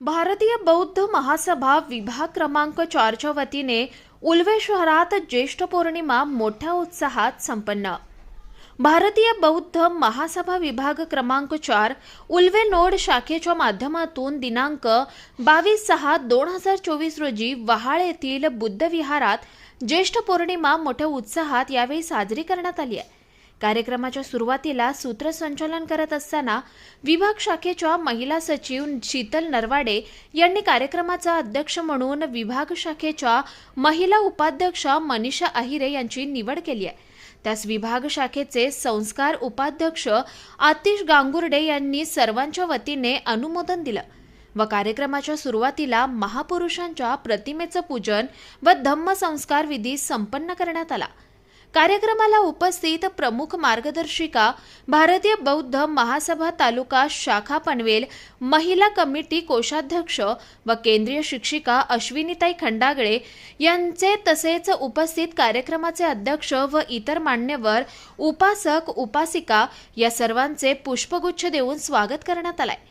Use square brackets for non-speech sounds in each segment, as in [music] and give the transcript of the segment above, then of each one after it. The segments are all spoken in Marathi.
भारतीय बौद्ध महासभा विभाग क्रमांक चारच्या वतीने उल्वे शहरात ज्येष्ठ पौर्णिमा मोठ्या उत्साहात संपन्न. भारतीय बौद्ध महासभा विभाग क्रमांक चार उल्वे नोड शाखेच्या माध्यमातून दिनांक बावीस सहा दोन हजार चोवीस रोजी वहाळ येथील बुद्ध विहारात ज्येष्ठ पौर्णिमा मोठ्या उत्साहात यावेळी साजरी करण्यात आली आहे. कार्यक्रमाच्या सुरुवातीला सूत्रसंचालन करत असताना विभाग शाखेच्या महिला सचिव शीतल नरवाडे यांनी कार्यक्रमाचा अध्यक्ष म्हणून विभाग शाखेच्या महिला उपाध्यक्ष मनीषा अहिरे यांची निवड केली आहे. त्यास विभाग शाखेचे संस्कार उपाध्यक्ष आतिश गांगुर्डे यांनी सर्वांच्या वतीने अनुमोदन दिलं व कार्यक्रमाच्या सुरुवातीला महापुरुषांच्या प्रतिमेचं पूजन व धम्मसंस्कार विधी संपन्न करण्यात आला. कार्यक्रमाला उपस्थित प्रमुख मार्गदर्शिका भारतीय बौद्ध महासभा तालुका शाखा पनवेल महिला कमिटी कोषाध्यक्ष व केंद्रीय शिक्षिका अश्विनीताई खंडागळे यांचे तसेच उपस्थित कार्यक्रमाचे अध्यक्ष व इतर मान्यवर उपासक उपासिका या सर्वांचे पुष्पगुच्छ देऊन स्वागत करण्यात आलाय.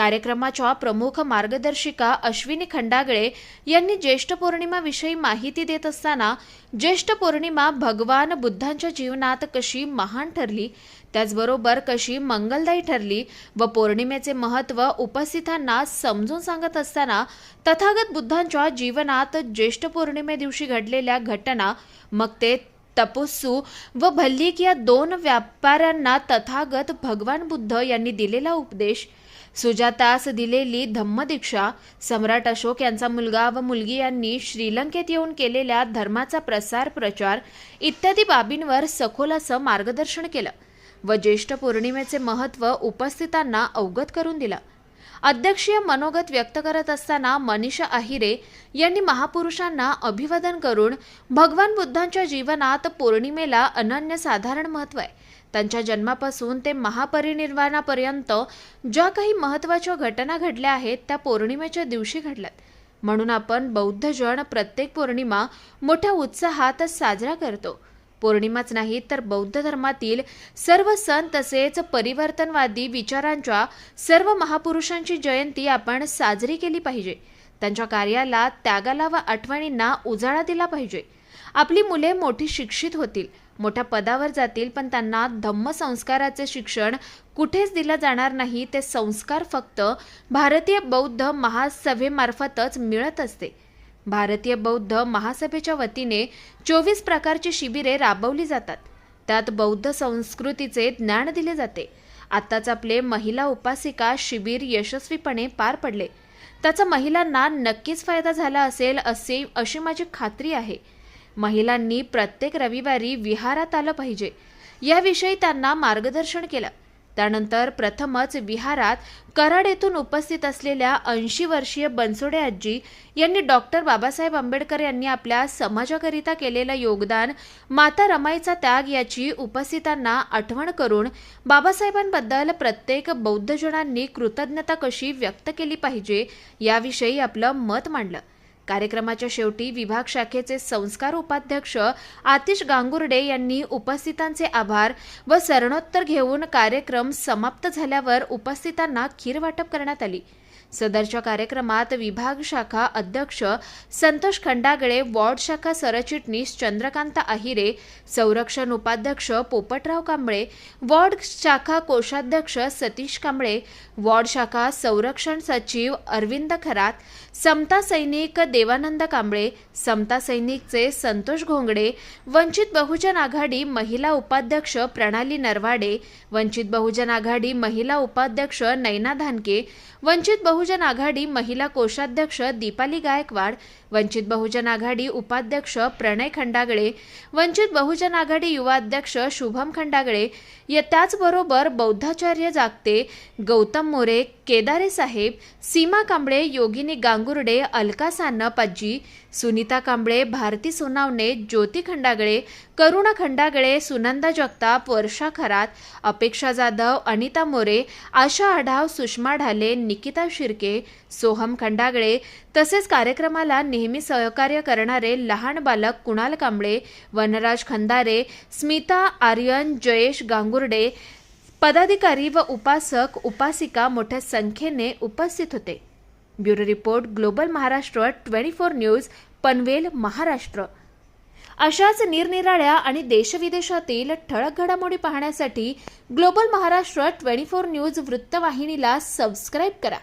कार्यक्रमाच्या प्रमुख मार्गदर्शिका अश्विनी खंडागळे यांनी ज्येष्ठ पौर्णिमाविषयी माहिती देत असताना ज्येष्ठ पौर्णिमा भगवान बुद्धांच्या जीवनात कशी महान ठरली त्याचबरोबर कशी मंगलदायी ठरली व पौर्णिमेचे महत्त्व उपस्थितांना समजून सांगत असताना तथागत बुद्धांच्या जीवनात ज्येष्ठ पौर्णिमे दिवशी घडलेल्या घटना मग ते तपस्सू व भल्लिक या दोन व्यापाऱ्यांना तथागत भगवान बुद्ध यांनी दिलेला उपदेश सुजातास दिलेली धम्मदीक्षा. सम्राट अशोक यांचा मुलगा व मुलगी यांनी श्रीलंकेत येऊन केलेल्या धर्माचा प्रसार प्रचार इत्यादी बाबींवर सखोल असं मार्गदर्शन केलं. व ज्येष्ठ पौर्णिमेचे महत्त्व उपस्थितांना अवगत करून दिलं. अध्यक्षीय मनोगत व्यक्त करत असताना मनीषा अहिरे यांनी महापुरुषांना अभिवादन करून भगवान बुद्धांच्या जीवनात पौर्णिमेला अनन्यसाधारण महत्त्व आहे. त्यांच्या जन्मापासून ते महापरिनिर्वाणापर्यंत ज्या काही महत्त्वाच्या घटना घडल्या आहेत त्या पौर्णिमेच्या दिवशी घडल्यात. म्हणून आपण बौद्धजन प्रत्येक पौर्णिमा मोठ्या उत्साहात साजरा करतो. पौर्णिमाच नाही तर बौद्ध धर्मातील सर्व सण तसेच परिवर्तनवादी विचारांच्या सर्व महापुरुषांची जयंती आपण साजरी केली पाहिजे. त्यांच्या कार्याला त्यागाला व आठवणींना उजाळा दिला पाहिजे. आपली मुले मोठी शिक्षित होतील. मोठ्या पदावर जातील पण त्यांना धम्मसंस्काराचे शिक्षण कुठेच दिलं जाणार नाही. ते संस्कार फक्त भारतीय बौद्ध महासभेमार्फतच मिळत असते. भारतीय बौद्ध महासभेच्या वतीने चोवीस प्रकारची शिबिरे राबवली जातात. त्यात बौद्ध संस्कृतीचे ज्ञान दिले जाते. आत्ताच आपले महिला उपासिका शिबिर यशस्वीपणे पार पडले. त्याचा महिलांना नक्कीच फायदा झाला असेल असे अशी माझी खात्री आहे. महिलांनी प्रत्येक रविवारी विहारात आलं पाहिजे. याविषयी त्यांना मार्गदर्शन केलं. त्यानंतर प्रथमच विहारात कराड येथून उपस्थित असलेल्या ऐंशी वर्षीय बनसोडे आजी यांनी डॉक्टर बाबासाहेब आंबेडकर यांनी आपल्या समाजाकरिता केलेलं योगदान माता रमाईचा त्याग याची उपस्थितांना आठवण करून बाबासाहेबांबद्दल प्रत्येक बौद्धजनांनी कृतज्ञता कशी व्यक्त केली पाहिजे याविषयी आपलं मत मांडलं. कार्यक्रमाच्या शेवटी विभाग शाखेचे संस्कार उपाध्यक्ष आतिश गांगुर्डे यांनी उपस्थितांचे आभार व सरणोत्तर घेऊन कार्यक्रम समाप्त झाल्यावर उपस्थितांना खीर वाटप करण्यात आली. सदरच्या कार्यक्रमात विभाग शाखा अध्यक्ष संतोष खंडागळे वॉर्ड शाखा सरचिटणीस चंद्रकांत आहिरे संरक्षण उपाध्यक्ष पोपटराव कांबळे वॉर्ड शाखा कोषाध्यक्ष सतीश कांबळे वॉर्ड शाखा संरक्षण सचिव अरविंद खरात समता सैनिक देवानंद कांबळे समता सैनिकचे संतोष घोंगडे वंचित बहुजन आघाडी महिला उपाध्यक्ष प्रणाली नरवाडे वंचित बहुजन आघाडी महिला उपाध्यक्ष नैना धानके वंचित बहु बहुजन आघाडी महिला कोषाध्यक्ष दीपाली गायकवाड वंचित बहुजन आघाडी उपाध्यक्ष प्रणय खंडागळे वंचित बहुजन आघाडी युवा अध्यक्ष शुभम खंडागळे या त्याचबरोबर बौद्धाचार्य जागते गौतम मोरे केदारे साहेब सीमा कांबळे योगिनी गांगुर्डे अलका सान्नपजी सुनीता कांबळे भारती सोनावणे ज्योती खंडागळे करुणा खंडागळे सुनंदा जगताप वर्षा खरात अपेक्षा जाधव अनिता मोरे आशा आढाव सुषमा ढाले निकिता शिर्के सोहम खंडागळे तसेच कार्यक्रमाला नेहमी सहकार्य करणारे लहान बालक कुणाल कांबळे वनराज खंदारे स्मिता आर्यन जयेश गांगुर्डे पदाधिकारी व उपासक उपासिका मोठ्या संख्येने उपस्थित होते. Bureau report global Maharashtra twenty four news Panvel Maharashtra. अशाच निरनिराळ्या आणि देशविदेशातील ठळक घडामोडी पाहण्यासाठी global Maharashtra twenty four news वृत्तवाहिनीला सबस्क्राईब करा.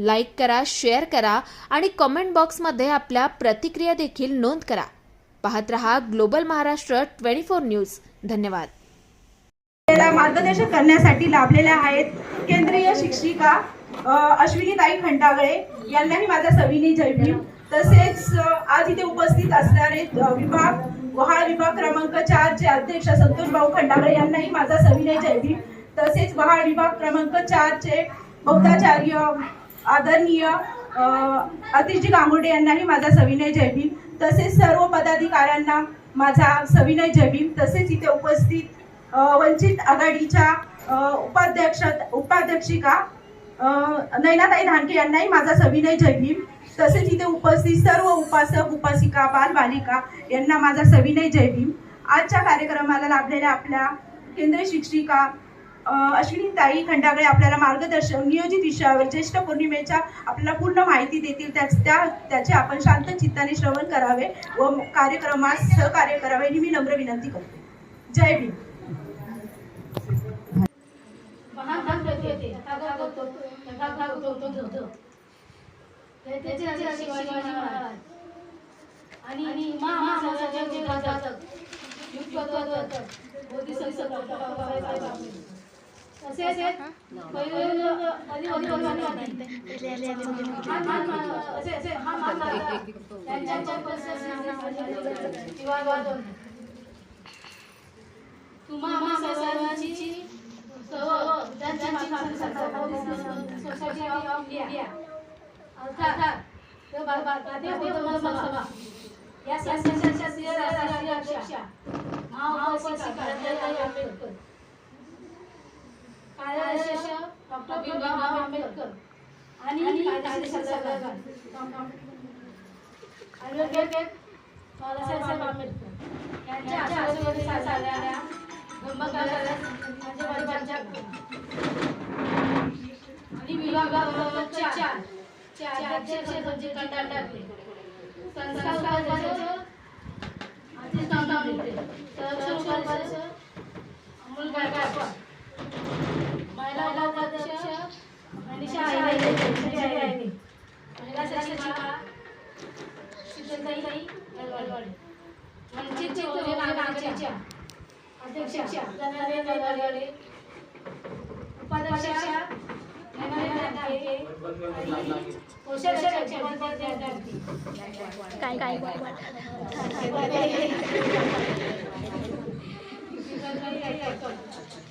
लाईक करा शेअर करा आणि कमेंट बॉक्समध्ये आपल्या प्रतिक्रिया देखील नोंद करा. पाहत रहा global Maharashtra twenty four news. धन्यवाद. मार्गदर्शन करण्यासाठी लाभलेल्या आहेत केंद्रीय शिक्षिका अश्विनीताई खंडागळे यांनाही माझा सविनी जयभीम तसेच आज इथे उपस्थित असणारे विभाग वहाळ विभाग क्रमांक चार चे अध्यक्ष संतोष भाऊ खंडागळे यांनाही माझा सविनय जयभीम तसेच वहाळ विभाग क्रमांक चार चे बौद्धाचार्य आदरणीय अतिशजी गांगुडे यांनाही माझा सविनय जयभीम तसेच सर्व पदाधिकाऱ्यांना माझा सविनय जयभीम तसेच इथे उपस्थित वंचित आघाडीच्या उपाध्यक्ष उपाध्यक्षिका नैनाताई धानके यांनाही माझा सविनय जयभीम तसेच इथे उपस्थित सर्व उपासक उपासिका बालबालिका यांना माझा सविनय जयभीम आजच्या कार्यक्रमाला लाभलेल्या आपल्या केंद्रीय शिक्षिका अश्विनी ताई खंडागळे आपल्याला मार्गदर्शन नियोजित विषयावर ज्येष्ठ पौर्णिमेच्या आपल्याला पूर्ण माहिती देतील त्याच त्या त्याचे आपण शांत चित्ताने श्रवण करावे व कार्यक्रमास सहकार्य करावे ही मी नम्र विनंती करते जय भीम आणि महाराजांचे जे घातक युगपत्वत बोधिसत्व तसेच पहिले अधिवंतांनी असे असे हा मान त्यांच्या विवाद तुम्हा सर्वांची सोसायटी ऑफ इंडिया अर्थात तो भारतीय बौद्ध महासभा या संस्थेच्या राष्ट्रीय अध्यक्षा महाउपासिका रत्नाताई आंबेडकर कार्याध्यक्ष डॉक्टर भीमराव आंबेडकर. आणि कार्यकारी सल्लागार. ॲडव्होकेट बाळासाहेब आंबेडकर. यांच्या आशीर्वादाने झालेल्या माझे वडिलांच्या आणि विभागावर चार चार अध्यक्ष म्हणजे कंटाळले संस्कार संरक्षण उपाध्यक्ष अमोल गायकवाड. महिला उपाध्यक्ष मनीषा आईले महिला सचिवा शीतलताई गलवाडवाडे वंचित बहुजन आघाडीच्या अध्यक्षा धनंजय गलवाडवाडे उपाध्यक्षा विद्यार्थी काय काय [laughs]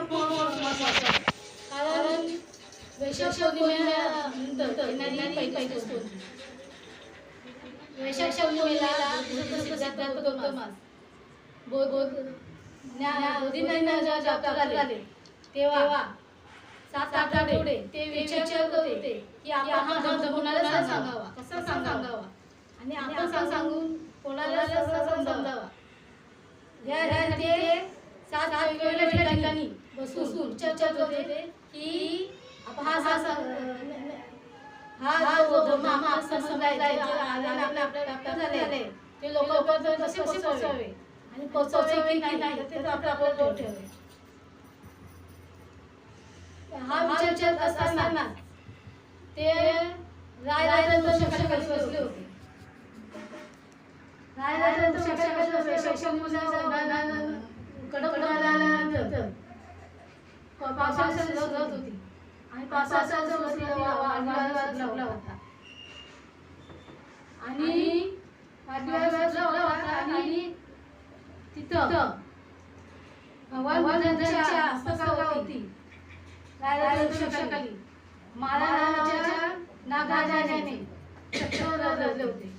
खूप महत्वाचं आहे. कारण वैशाख पौर्णिमेनंतर येणारी पहिली पौर्णिमा. वैशाख पौर्णिमेला सिद्धार्थ गौतम बोधींना जेव्हा प्राप्त झाले तेव्हा सात आठवडे ते विचार करत होते की आपण धर्म कोणाला सांगावा? कसा सांगावा? आणि आपण सांग सांगून कोणाला कसा समजावा. ह्या ह्या ते सात वेगवेगळ्या ठिकाणी बसून चर्चा करत होते की आपण हा हा हा आपल्या आपल्या झाले ते लोक कसे आणि की नाही ते आपलं आपलं ठेवावे हा विचार करत असताना ते राय रायचंद्र शिक्षकाची बसले होते. राय रायचंद्र शिक्षकाची शिक्षक मुलं कडक आल्यानंतर पावसाळ्यात सुरुवात होती. आणि पावसाचा बसला होता. आणि बसला होता आणि तिथं भगवान बुद्धांच्या मस्तकावरती महाराजाच्या माला रचले होते.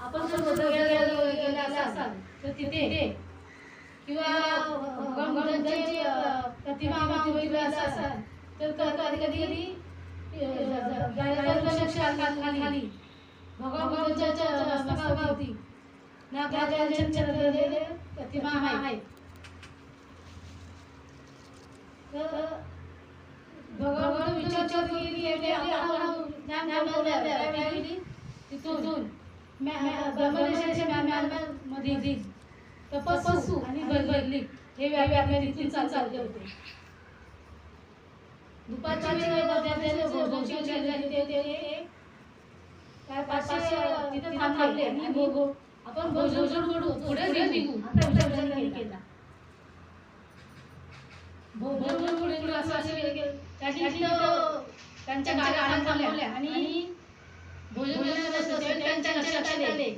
आपण जर बुद्धगयाला गेला असाल तर तिथे किंवा भगवान प्रतिमा बघितली असाल तर कधी कधी खाली भगवान मस्तकावरती नागराजांच्या प्रतिमा आहे. तर आपण ज्ञान त्यावेळी तिथून. ब्रह्मदेशाच्या तपस्सू आणि बदली हे तिथून चालले होते. दुपारच्या वेळेला ते- काय पाचशे तिथे थांबले आणि आपण भोजन पुढे निघू केला. भोजन पुढे पुढे असं असं केलं त्याची तिथं त्यांच्या गाड्या थांबवल्या आणि भोजन करत असताना त्यांच्या लक्षात आले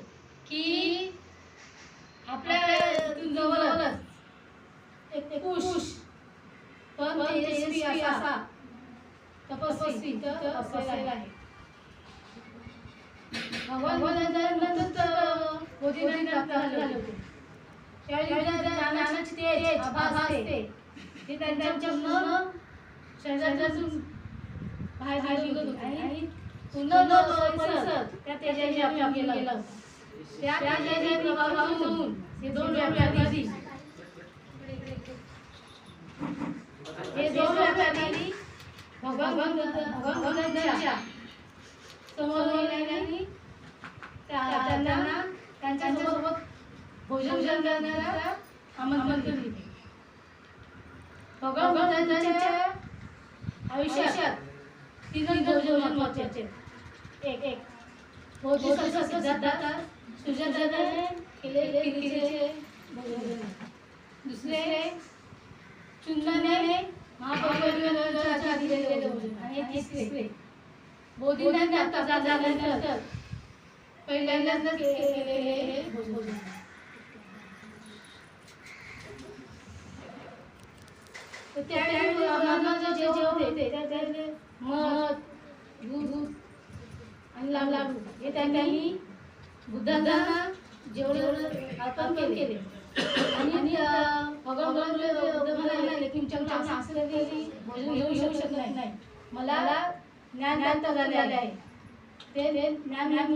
की आपल्या जवळच. एक कुश पण तेजस्वी असा तपस्वी तर असलेला आहे. त्यावेळी ज्ञानाची तेज आभास असते. ते त्यांच्या पूर्ण शरीरातून बाहेर निघत होते आणि पूर्ण परिसर त्या तेजाने त्या तेजाने हे दोन व्यापारी हे दोन व्यापारी भगवान समोर त्यांना त्यांच्यासोबत भोजन करण्याला आमंत्रण केले भगवान आयुष्यात तीन भोजन महत्त्वाचे एक एक बोधिसत्व सिद्धार्थ सुजाताने केलेले केलेले भोजन दुसरे चुंदने महापरिवाराच्या दिलेले भोजन आणि तिसरे बोधीनाथ झाल्यानंतर पहिल्यांदाच केलेले हे भोजन तर त्यावेळी जे होते मध दूध आणि हे त्यांनी बुद्धांना जेवढे अर्पण केले. आणि म्हणाले की भोजन घेऊ शकत नाही. मला ज्ञान झाले आहे. ते ज्ञान ज्ञान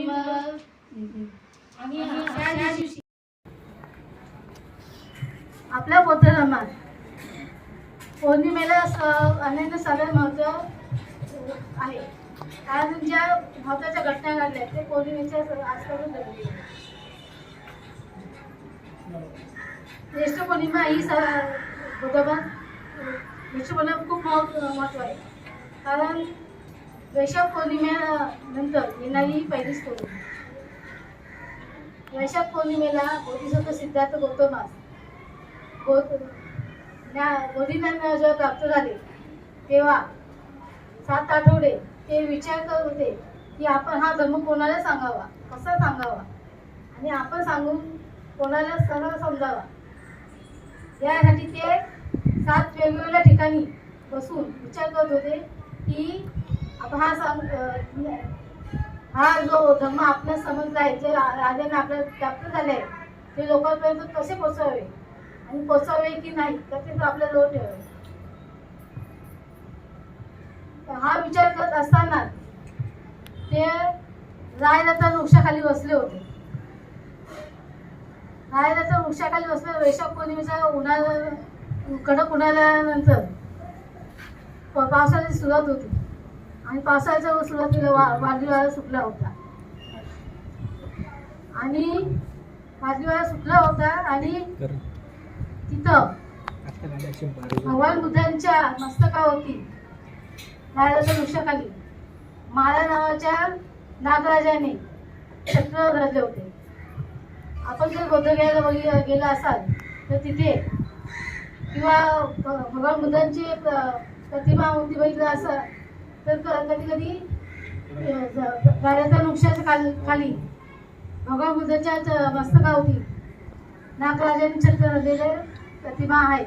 आणि आपल्या बौद्ध धर्मात पौर्णिमेला स- अनेक सगळे महत्त्व आहे. कारण ज्या महत्त्वाच्या घटना घडल्या ते पौर्णिमेच्या आजपासून घडली. ज्येष्ठ पौर्णिमा ही स ज्येष्ठ पौर्णिमा खूप महत्त्व महत्त्व आहे. कारण वैशाख पौर्णिमेनंतर येणारी ही पहिलीच पौर्णिमा. वैशाख पौर्णिमेला बोधिसत्व सिद्धार्थ गौतमास ज्ञा- बोधीनाथांना जेव्हा प्राप्त झाले तेव्हा सात आठवडे ते विचार करत होते की आपण हा धर्म कोणाला सांगावा? कसा सांगावा? आणि आपण सांगून कोणाला सरळ समजावा? यासाठी ते सात वेगवेगळ्या ठिकाणी बसून विचार करत होते की आपण हा सांग हा जो धर्म आपल्या समजला आहे जे राजाने आपल्याला प्राप्त झाले आहे ते लोकांपर्यंत कसे पोचावे आणि पोचावे की नाही तर ते आपल्या लोट ठेवावे हा विचार करत असताना ते रायदत्ता वृक्षाखाली बसले होते. रायदत्ता वृक्षाखाली बसले वैशाख पौर्णिमेचा उन्हाळा कडक उन्हाळ्यानंतर पावसाची सुरुवात होती. आणि पावसाळ्याच्या सुरुवातीला वा वादळी सुटला होता. आणि वादळी सुटला होता आणि तिथं भगवान बुद्धांच्या मस्तकावरती महाराजाच्या वृक्षाखाली माळा नावाच्या नागराजाने छत्र धरले होते. आपण जर बौद्धगयाला बघी गेला असाल तर तिथे किंवा भगवान बुद्धांची प्रतिमा होती बघितलं असं तर कधी कधी गाड्याच्या वृक्षाच्या खाली खाली भगवान बुद्धांच्या च- नागराजाने छत्र धरलेले प्रतिमा आहे.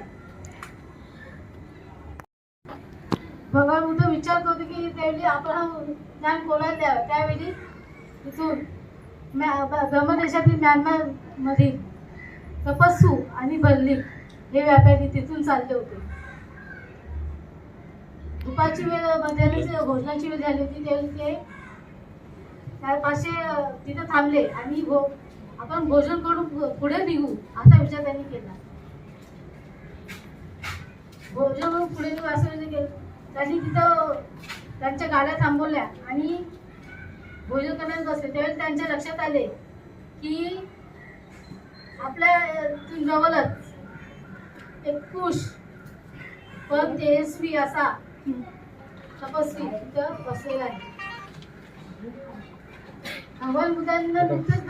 भगवान बुद्ध विचारत होते की त्यावेळी आपण हा ज्ञान कोणाला द्यावं? त्यावेळी तिथून ब्रह्मदेशातील म्यानमार मधील तपस्सू आणि बल्ली हे व्यापारी तिथून चालले होते. दुपारची वेळ मध्यान्ह भोजनाची वेळ झाली होती त्यावेळी ते पाचशे तिथे थांबले आणि भो आपण भोजन करून पुढे निघू असा विचार त्यांनी केला. भोजन पुढे असं विचार केला त्यांनी तिथं त्यांच्या गाड्या थांबवल्या आणि भोजन करण्यात बसले. त्यावेळेस त्यांच्या लक्षात आले की आपल्या इथून जवळच एक पुरुष पण तेजस्वी असा तपस्वी तिथं बसलेला आहे. भगवान बुद्धांना नुकतंच